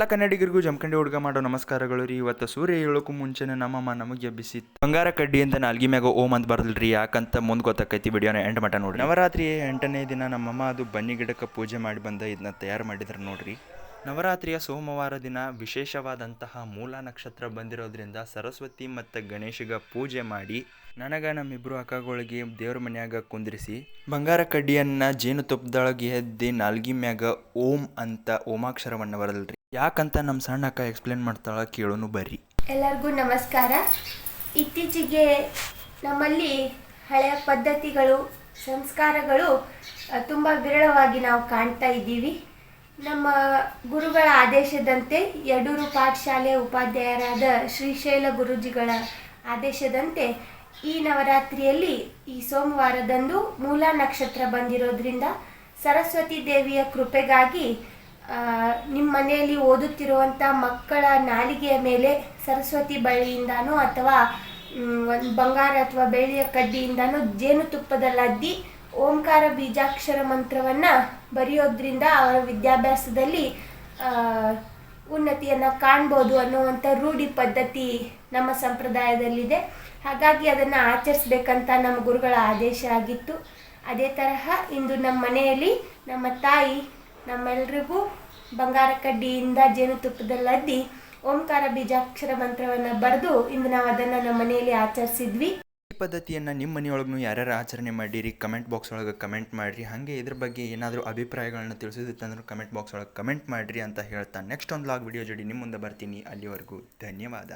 ಎಲ್ಲ ಕನ್ನಡಿಗರಿಗೂ ಜಮಖಂಡಿ ಹುಡುಗ ಮಾಡೋ ನಮಸ್ಕಾರಗಳು ರೀ. ಇವತ್ತು ಸೂರ್ಯ ಹೇಳೋಕ್ಕೂ ಮುಂಚೆನೆ ನಮ್ಮಮ್ಮ ನಮಗೆ ಎಬ್ಬಿಸಿ ಬಂಗಾರ ಕಡ್ಡಿಯಿಂದ ನಾಲ್ಗಿ ಮ್ಯಾಗ ಓಮ್ ಅಂತ ಬರಲ್ರಿ ಯಾಕಂತ ಮುಂದೆ ಗೊತ್ತಾಕೈತಿ ವಿಡಿಯೋನ ಎಂಡ್ ಮಟ ನೋಡ್ರಿ. ನವರಾತ್ರಿ ಎಂಟನೇ ದಿನ ನಮ್ಮಮ್ಮ ಅದು ಬನ್ನಿ ಗಿಡಕ್ಕೆ ಪೂಜೆ ಮಾಡಿ ಬಂದ ಇದನ್ನ ತಯಾರು ಮಾಡಿದ್ರು ನೋಡ್ರಿ. ನವರಾತ್ರಿಯ ಸೋಮವಾರ ದಿನ ವಿಶೇಷವಾದಂತಹ ಮೂಲ ನಕ್ಷತ್ರ ಬಂದಿರೋದ್ರಿಂದ ಸರಸ್ವತಿ ಮತ್ತು ಗಣೇಶಗ ಪೂಜೆ ಮಾಡಿ ನನಗ ನಮ್ಮಿಬ್ರು ಅಕ್ಕಗಳಿಗೆ ದೇವ್ರ ಮನ್ಯಾಗ ಕುಂದ್ರಿಸಿ ಬಂಗಾರ ಕಡ್ಡಿಯನ್ನ ಜೇನುತುಪ್ಪದೊಳಗೆ ಎದ್ದಿ ನಾಲ್ಗಿ ಮ್ಯಾಗ ಓಂ ಅಂತ ಓಮಾಕ್ಷರವನ್ನ ಬರಲ್ರಿ ಯಾಕಂತ ನಮ್ಮ ಸಣ್ಣ ಅಕ್ಕ ಎಕ್ಸ್ಪ್ಲೇನ್ ಮಾಡ್ತಾಳ ಕೇಳೋನು ಬರ್ರಿ. ಎಲ್ಲರಿಗೂ ನಮಸ್ಕಾರ. ಇತ್ತೀಚೆಗೆ ನಮ್ಮಲ್ಲಿ ಹಳೆಯ ಪದ್ಧತಿಗಳು, ಸಂಸ್ಕಾರಗಳು ತುಂಬ ವಿರಳವಾಗಿ ನಾವು ಕಾಣ್ತಾ ಇದ್ದೀವಿ. ನಮ್ಮ ಗುರುಗಳ ಆದೇಶದಂತೆ ಯಡೂರು ಪಾಠಶಾಲೆ ಉಪಾಧ್ಯಾಯರಾದ ಶ್ರೀಶೈಲ ಗುರುಜಿಗಳ ಆದೇಶದಂತೆ ಈ ನವರಾತ್ರಿಯಲ್ಲಿ ಈ ಸೋಮವಾರದಂದು ಮೂಲ ನಕ್ಷತ್ರ ಬಂದಿರೋದ್ರಿಂದ ಸರಸ್ವತಿ ದೇವಿಯ ಕೃಪೆಗಾಗಿ ನಿಮ್ಮ ಮನೆಯಲ್ಲಿ ಓದುತ್ತಿರುವಂಥ ಮಕ್ಕಳ ನಾಲಿಗೆಯ ಮೇಲೆ ಸರಸ್ವತಿ ಬಳ್ಳಿಯಿಂದಾನೋ ಅಥವಾ ಒಂದು ಬಂಗಾರ ಅಥವಾ ಬೆಳ್ಳಿಯ ಕಡ್ಡಿಯಿಂದನೋ ಜೇನುತುಪ್ಪದಲ್ಲಿ ಅದ್ದಿ ಓಂಕಾರ ಬೀಜಾಕ್ಷರ ಮಂತ್ರವನ್ನು ಬರೆಯೋದ್ರಿಂದ ಅವರ ವಿದ್ಯಾಭ್ಯಾಸದಲ್ಲಿ ಉನ್ನತಿಯನ್ನು ಕಾಣ್ಬೋದು ಅನ್ನುವಂಥ ರೂಢಿ ಪದ್ಧತಿ ನಮ್ಮ ಸಂಪ್ರದಾಯದಲ್ಲಿದೆ. ಹಾಗಾಗಿ ಅದನ್ನು ಆಚರಿಸ್ಬೇಕಂತ ನಮ್ಮ ಗುರುಗಳ ಆದೇಶ ಆಗಿತ್ತು. ಅದೇ ತರಹ ಇಂದು ನಮ್ಮ ಮನೆಯಲ್ಲಿ ನಮ್ಮ ತಾಯಿ, ನಮ್ಮೆಲ್ರಿಗೂ ಬಂಗಾರ ಕಡ್ಡಿಯಿಂದ ಜೇನುತುಪ್ಪದಲ್ಲಿ ಅದ್ದಿ ಓಂಕಾರ ಬೀಜಾಕ್ಷರ ಮಂತ್ರವನ್ನ ಬರೆದು ಇಂದು ನಾವು ಅದನ್ನು ನಮ್ಮ ಮನೆಯಲ್ಲಿ ಆಚರಿಸಿದ್ವಿ. ಈ ಪದ್ಧತಿಯನ್ನು ನಿಮ್ಮ ಮನೆಯೊಳಗೂ ಯಾರ್ಯಾರು ಆಚರಣೆ ಮಾಡಿರಿ ಕಮೆಂಟ್ ಬಾಕ್ಸ್ ಒಳಗೆ ಕಮೆಂಟ್ ಮಾಡ್ರಿ. ಹಾಗೆ ಇದ್ರ ಬಗ್ಗೆ ಏನಾದರೂ ಅಭಿಪ್ರಾಯಗಳನ್ನ ತಿಳಿಸಿದ್ರು ಕಮೆಂಟ್ ಬಾಕ್ಸ್ ಒಳಗೆ ಕಮೆಂಟ್ ಮಾಡ್ರಿ ಅಂತ ಹೇಳ್ತಾ ನೆಕ್ಸ್ಟ್ ಒಂದು ಲಾಗ್ ವಿಡಿಯೋ ಜೋಡಿ ನಿಮ್ಮ ಮುಂದೆ ಬರ್ತೀನಿ. ಅಲ್ಲಿವರೆಗೂ ಧನ್ಯವಾದ.